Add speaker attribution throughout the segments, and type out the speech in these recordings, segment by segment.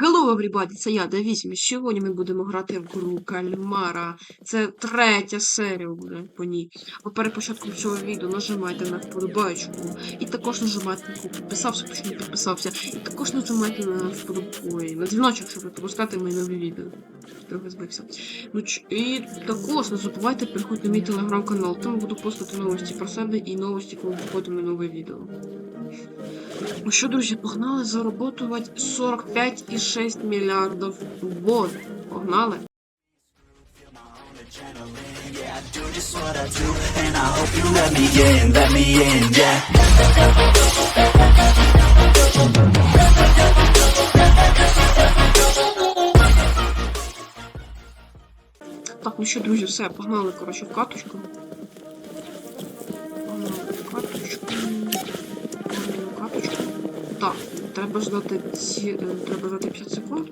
Speaker 1: Hello, everybody, це я, Давісім. і Сьогодні ми будемо грати в гру Кальмара. Це третя серія буде по ній. А перед початком цього відео нажимайте на вподобайку. І також нажимайте на підписався, точно не підписався. І також нажимайте на вподобайку, на дзвіночок, щоб пропускати мої нові відео. Трохи збився. Ну, і також не забувайте переходьте на мій телеграм-канал. Там буду постати новості про себе і новості, коли виходить нове відео. Ну що, друзі, погнали зароботувати 45,6 мільярдів. Вот, погнали. Так, ну що, друзі, все, погнали, коротше, в каточку. Так, треба ждати ці. е, Треба ждати 5 секунд.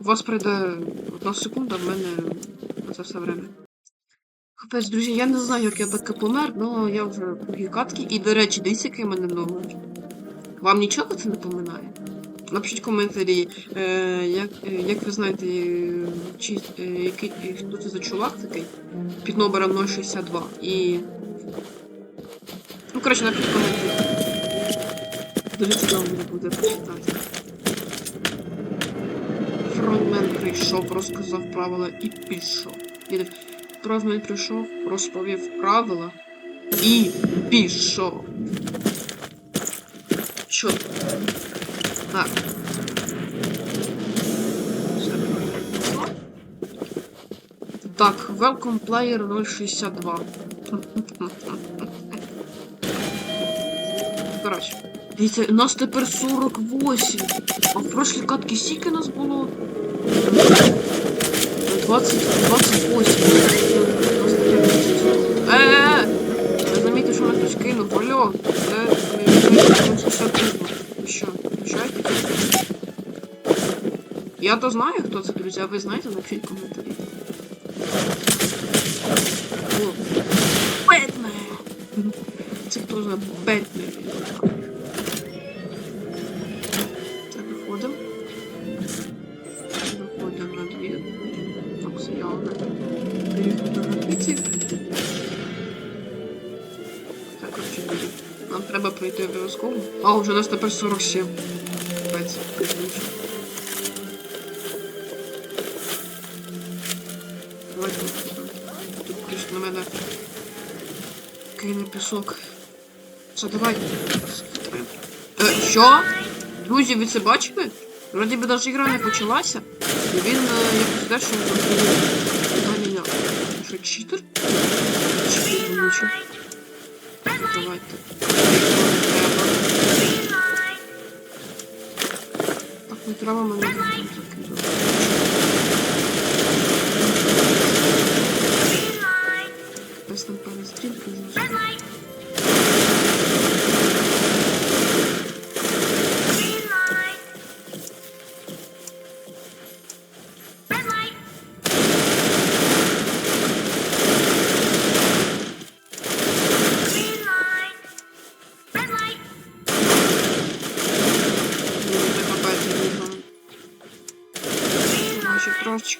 Speaker 1: У вас прийде одна секунда, в мене це все время. Капець, друзі, я не знаю, як я таки помер, але я вже в катки. І, до речі, дивіться, який мене номер. Вам нічого це не поминає? Напишіть коментарі, е, як, е, як ви знаєте, е, чи, е, який, хто це за чувак такий під номером 062 і. Ну, коротше, напишіть коментарі. Дуже цікаво буде почитати. Фронтмен прийшов, розказав правила і пішов. Ні, Фронтмен прийшов, розповів правила і пішов. Що? Так. Так, welcome player 062. Коротше. Дивіться, у нас тепер 48. А в прошлій катці скільки нас було? 20, 28. Е-е-е! Ви замітите, що мене хтось кинув. Алло. Що? Я то знаю, хто це, друзі, а ви знаєте, напишіть коментарі. О, Бетмен! Це хто за Бетмен? Пройти обов'язково. А, вже у нас тепер 47. Капець. Давайте тут хтось на мене кине пісок. Все, давай. Е, що? Друзі, ви це бачили? Вроді би навіть ігра не почалася. І він е, якось далі не я. Що, читер? Читер, Так, не треба мене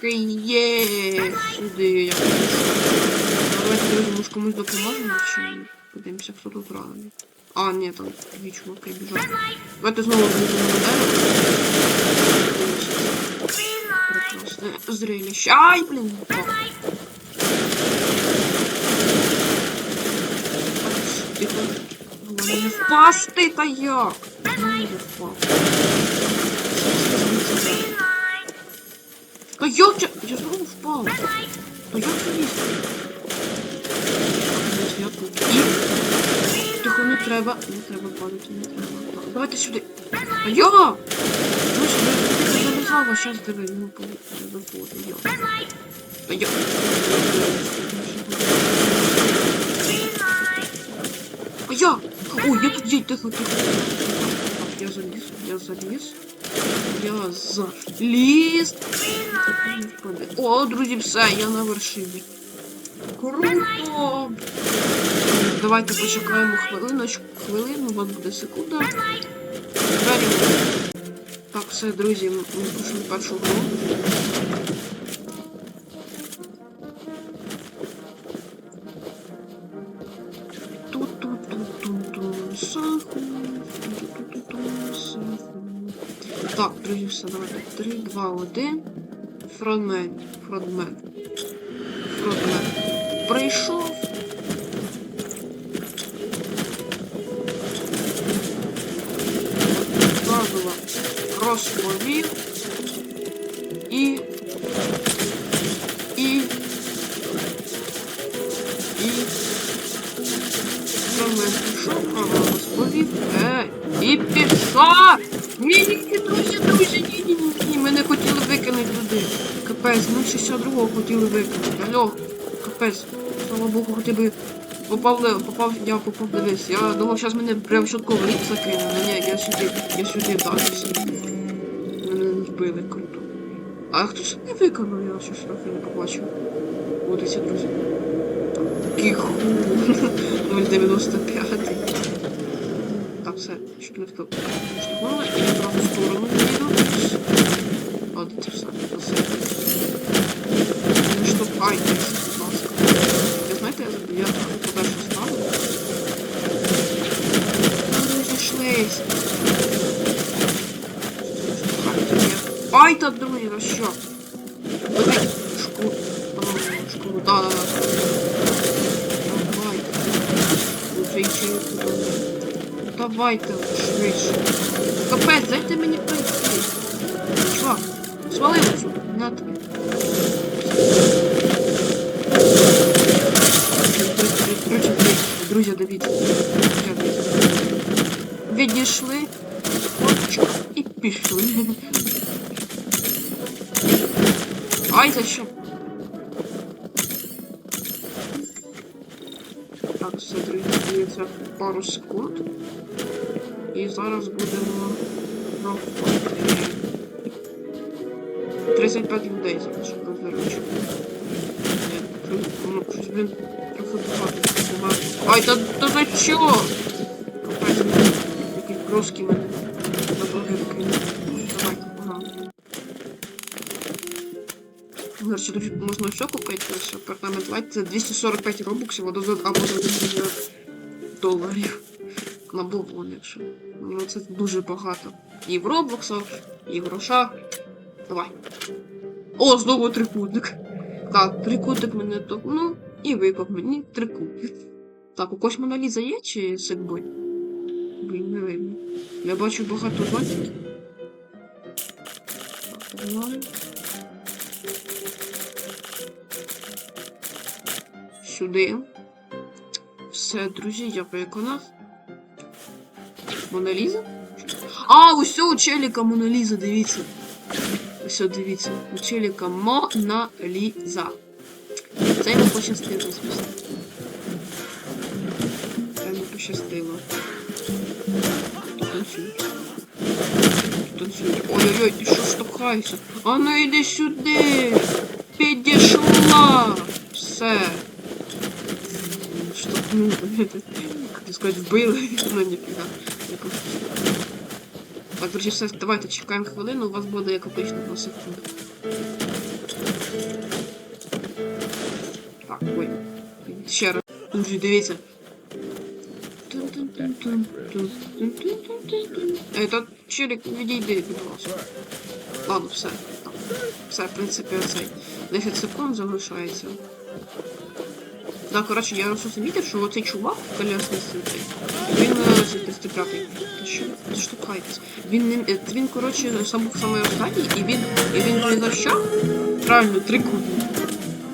Speaker 1: Трошечки є сюди. Я Давайте друзі, може комусь допоможемо чи подивимося, хто тут правильний. А, ні, там дві чуваки біжать. Давайте знову на дерево. Прекрасне зрелище. Ай, блін. Тихо. Головне не впасти, та як? Я впав. Я? Я знову впав. А як це лізти? Я тут. І... Тихо, не треба. Не треба падати, не треба. Давайте сюди. А я! Ну сюди. Я залізав, а зараз ну заходить. Я. А я. А я! Ой, я тут є, тихо, тихо. Я заліз, я заліз. Я заліз. О, друзі, все, я на вершині. Круто! Давайте почекаємо хвилиночку. Хвилину, у буде секунда. Двері. Так, все, друзі, ми пройшли першу гру. Все, давайте. 3, 2, 1. Фронтмен. Фронтмен. Фронтмен. Прийшов. Правила розповів. І. І. І. Фронтмен правила розповів. Е, і пішов! Ні-ні-ні, друзі, друзі, ні-ні-ні, мене хотіли викинути туди. Капець, ся другого хотіли викинути. Алло, капець. Слава Богу, хоча б попав, попав, я попав дивись. Я думав, зараз мене прям швидко в ліс закинули. Ну, Ні, я сюди, я сюди вдався. Мене не вбили круто. А хто ж не виконав, я щось трохи не побачив. Водиться, друзі. Такий ху. 095. Все, щоб не втоп. Штовхнула і в праву сторону їду. От, це все. Не штовхайтесь, будь ласка. Ви знаєте, я, я подальше ставлю. Ну, розійшлись. Ай, та друзі, а що? Бери шкуру. А, Шкуру, да-да-да. Давай. Уже ще й туди. Давайте швидше. Капець, дайте мені пройти. Чувак, свали отсюда. На тобі. Друзі. Друзі, дивіться. Відійшли. Хлопчик, і пішли. Ай, за що? Так, все, друзі, дивіться пару секунд. Зараз будемо проходити. 35 людей зараз розвернучу. Ну, щось, блін, трохи багато. Ай, та, та за що? Капець, який кроски мене речі, друзі, можна все купити, ось апартамент лайт, це 245 робоксів, або за або за 10 доларів. На бублон, якщо. Ну це дуже багато. І в робоксах, і в грошах. Давай. О, знову трикутник. Так, трикутник мене то. Ну, і випав мені трикутник. Так, у когось Моналіза є чи секбой? Блін, не видно. Я бачу багато знаків. Так, погнали. Сюди. Все, друзі, я виконав. Моналіза? А, ось у челіка Моналіза, дивіться. Ось, дивіться. У челіка Моналіза. Це йому пощастило, звісно. Це йому пощастило. Танцюють. Ой-ой-ой, ти що штовхаєшся? А ну йди сюди! Підійшла! Все. Штовхнули. Хотів сказати, вбили. Ну, ніфіга. Так, друзі, все, давайте чекаємо хвилину, у вас буде як обично на секунду. Так, ой. Ще раз. Друзі, дивіться. Ей, та челік, відійди, будь ласка. Ладно, все. Все, в принципі, оцей. 10 секунд залишається. Да, коротше, я просто замітив, що оцей чувак в колясниці цей, він е, 35 Та що ви штукаєтесь? Він не е, він, коротше, сам був самий останній, і він і він не навчав правильно трикутник.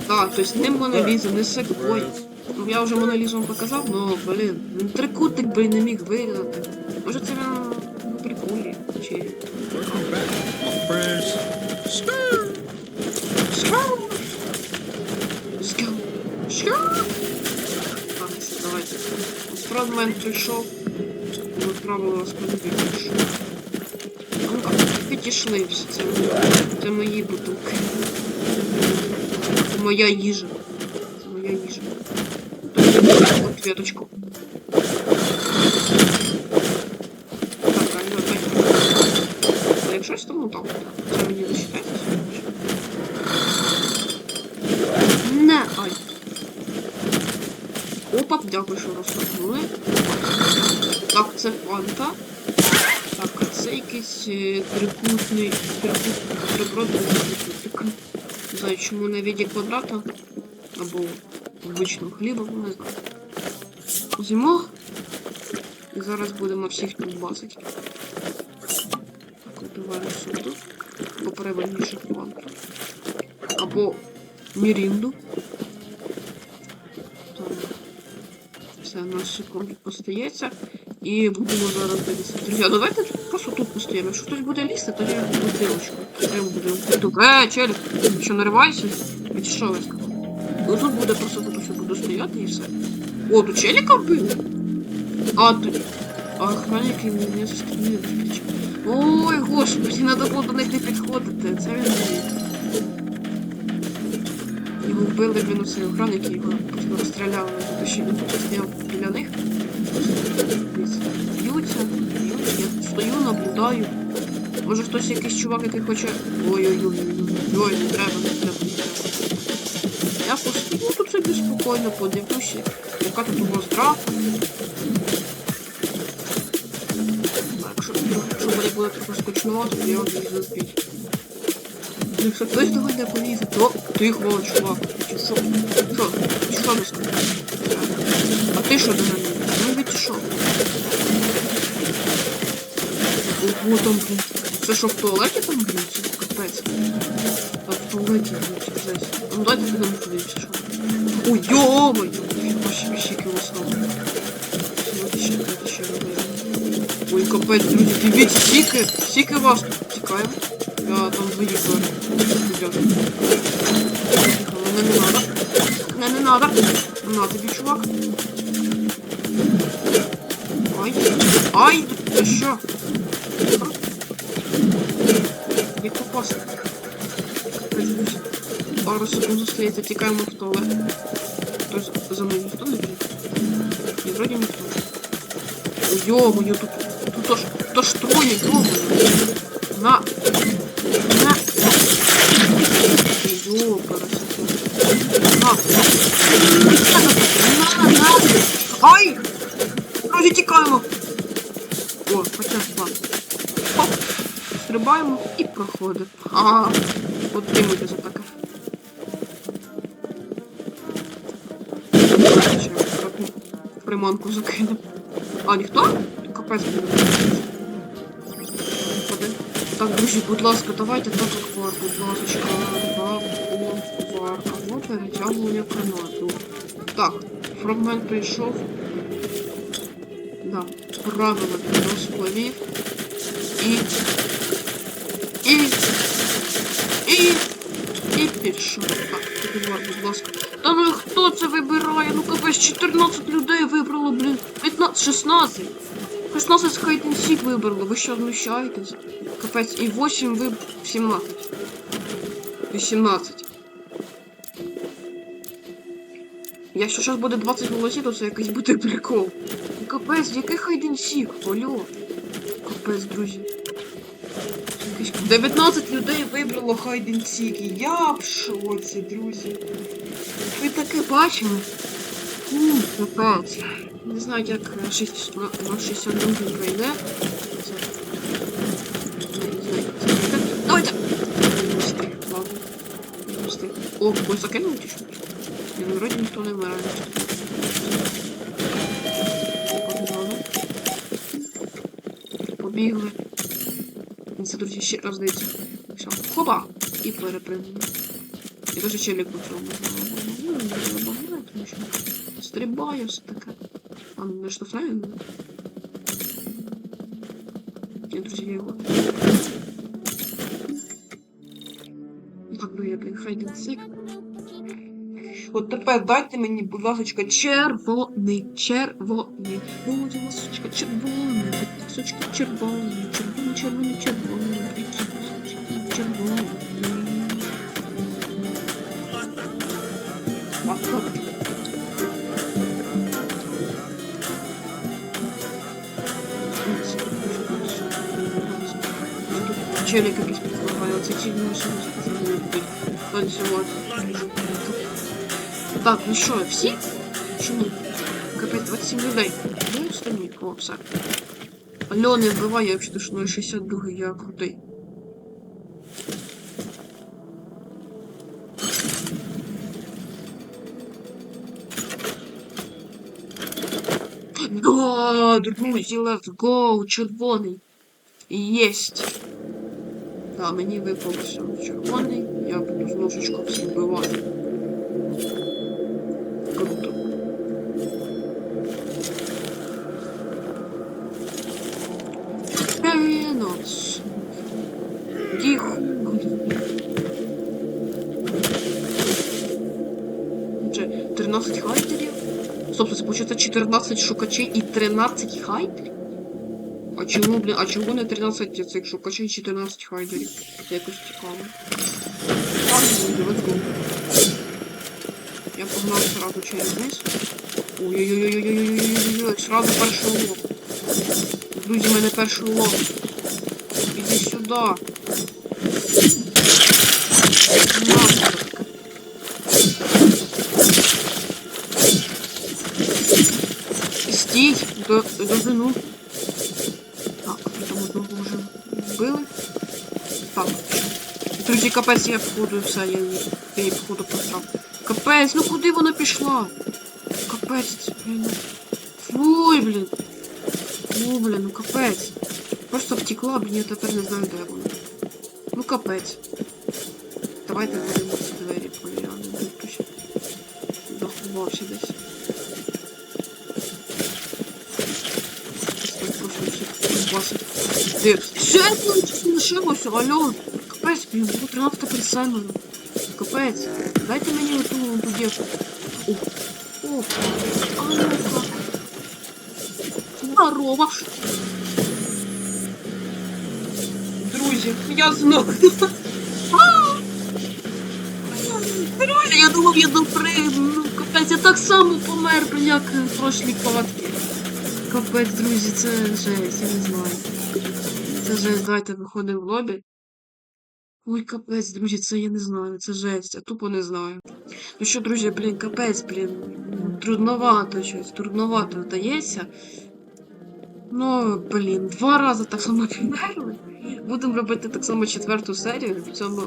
Speaker 1: Да, тобто не Моноліза, не секвой. Ну я вже Монолізу вам показав, но блін, він трикутник би не міг видати. Може це він на приколі, чи. Фрагмент прийшов. Ми правила розповіді прийшов. Ну так, підійшли всі. Це, це мої бутилки. Це моя їжа. Це моя їжа. Ответочку. Так, а я опять. А якщо Ну так, це мені зачитається. Не, ай. Опа, дякую, що розпахнули. Так, це фанта. Так, а це якийсь е, трикутний трикут- трикутний трикутник. Не знаю, чому на віді квадрата або обичного хліба, не знаю. Зимо. І зараз будемо всіх тут базити. Випиваємо суду. Або правильніше фанту. Або мірінду. Все, нас секунд остається. І будемо зараз дивитися. Друзі, давайте просто тут постоїмо. Якщо хтось буде лізти, то я буду дівочку. Я буду тут. Е, челік, що наривайся? Від що ви? Ну тут буде просто тут все буду стояти і все. О, тут челіка вбили? А, тут. А охранники мене застрілили. Ой, господи, треба було до них не підходити. Це він не. Його вбили, він усе охранники, його просто розстріляли. Тобто ще він стояв біля них. Б'ються, б'ються. Я стою, наблюдаю. Може хтось якийсь чувак, який хоче. Ой-ой-ой, ой, не треба, не треба, не треба. Я постою тут собі спокійно подивлюся, яка тут у вас драка. Якщо, буде трохи скучнувато, то я буду запіть. Якщо хтось до мене полізе, то тихо, чувак. Чи що? Що? Чи що? А ти що до мене? Ну ви чи що? Ого, там, блін. Це в туалеті там, блін? Це капець. А в туалеті, блін, це жесть. Ну давайте підемо подивимося, що. Ой, йо-моє! Ваші віщики в основному. Давайте ще, ще робимо. Ой, капець, друзі, дивіться, скільки, скільки вас тут. Ребята. Не, не надо. Не, не надо. На тобі, чувак. Ай. Ай, ти що? Як попасти? Капець, друзі. Пару секунд зустріється, тікаємо в туалет. Хтось за мною ніхто не біжить? Ні, вроді ніхто. Йо-моє, тут, тут аж, тут аж троє, йо-моє. На. На. На, на. Ай! Друзі, тікаємо. О, хоча два. Хоп. Стрибаємо і проходимо. Ага. От тримуйте за таке. Приманку закинемо. А, ніхто? Капець буде. Так, друзі, будь ласка, давайте так аквар, будь ласка, два аквар, або перетягування канату. Так, фрагмент прийшов. Да, правила розповів. І. І. І. І пішов. Так, підвар, будь ласка. Та ну хто це вибирає? Ну капець 14 людей вибрало, блін. 15, 16. 16 хайденсік вибрало, ви що знущаєтесь? Капець, і 8 ви 17. 18. Якщо зараз буде 20 голосів, то це якийсь буде прикол. Капець, який хайденсік? Алло. Капець, друзі. 19 людей вибрало хайденсік. Я в шоці, друзі. Ви таке бачили? Капець. Не знаю, як е, 6 на- на 62 пройде. Давайте! О, когось закинули чи що? Ні, вроді ніхто не вмирає. Побігли. Це, друзі, ще раз дивіться. Все. Хопа! І перепрыгнули. І дуже челік по цьому. Ну, не забагає, тому що стрибає все таке. А не штовхає мене? Ні, друзі, я його. Так, ну я хайден сик. От тепер дайте мені, будь ласка, червоний, червоний. Будь ласка, червоний, будь ласка, червоний, червоний, червоний, червоний, челік якийсь підлагає, оце ті не що взагалі будуть танцювати. Так, ну що, всі? Чому? Капець, 27 людей. Ну, останні. О, все. Алло, не вбивай, я взагалі що 62 я крутий. Да, друзі, let's go, червоний. Єсть. Да, мені випав червоний, я буду з ножичком вбивати. Круто. Перенос. Діх. Отже, 13 хайтерів. Стоп, це получается 14 шукачей і 13 хайтерів? А чому, блін, а чому не 13 цих шукачей і 14 хайдерів? Це якось цікаво. Так, go. Я погнав сразу через низ. Ой-ой-ой-ой-ой-ой-ой-ой, сразу перший улов. Друзі, мене перший улов. Іди сюди. Стій, до, дожину. Так, Друзі, капець, я походу все, я її, походу просрав. Капець, ну куди вона пішла? Капець, блін. Фуй, блін. Ну, блін, ну капець. Просто втекла, блін, я тепер не знаю, де вона. Ну капець. Давайте будемо ці двері перевіряти. Де хтось заховався десь. Просто всіх басить. Де? Ще щось лишилося, алло. Капець, блін, було 13 перед Саймоном. Капець. Дайте мені оту ту дівку. О, о, а ну-ка. Здорово. Друзі, я знову. А! Друзі, я думав, я допригну. Капець, я так само помер, як в прошлій катці. Капець, друзі, це жесть, я не знаю. Це жесть, давайте виходимо в лобі. Ой, капець, друзі, це я не знаю, це жесть, я тупо не знаю. Ну що, друзі, блін, капець, блін, трудновато щось, трудновато вдається. Ну, блін, два рази так само померли. Будемо робити так само четверту серію. В цьому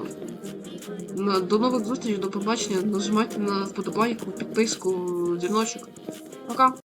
Speaker 1: до нових зустрічей, до побачення. Нажимайте на вподобайку, підписку, дзвіночок. Пока!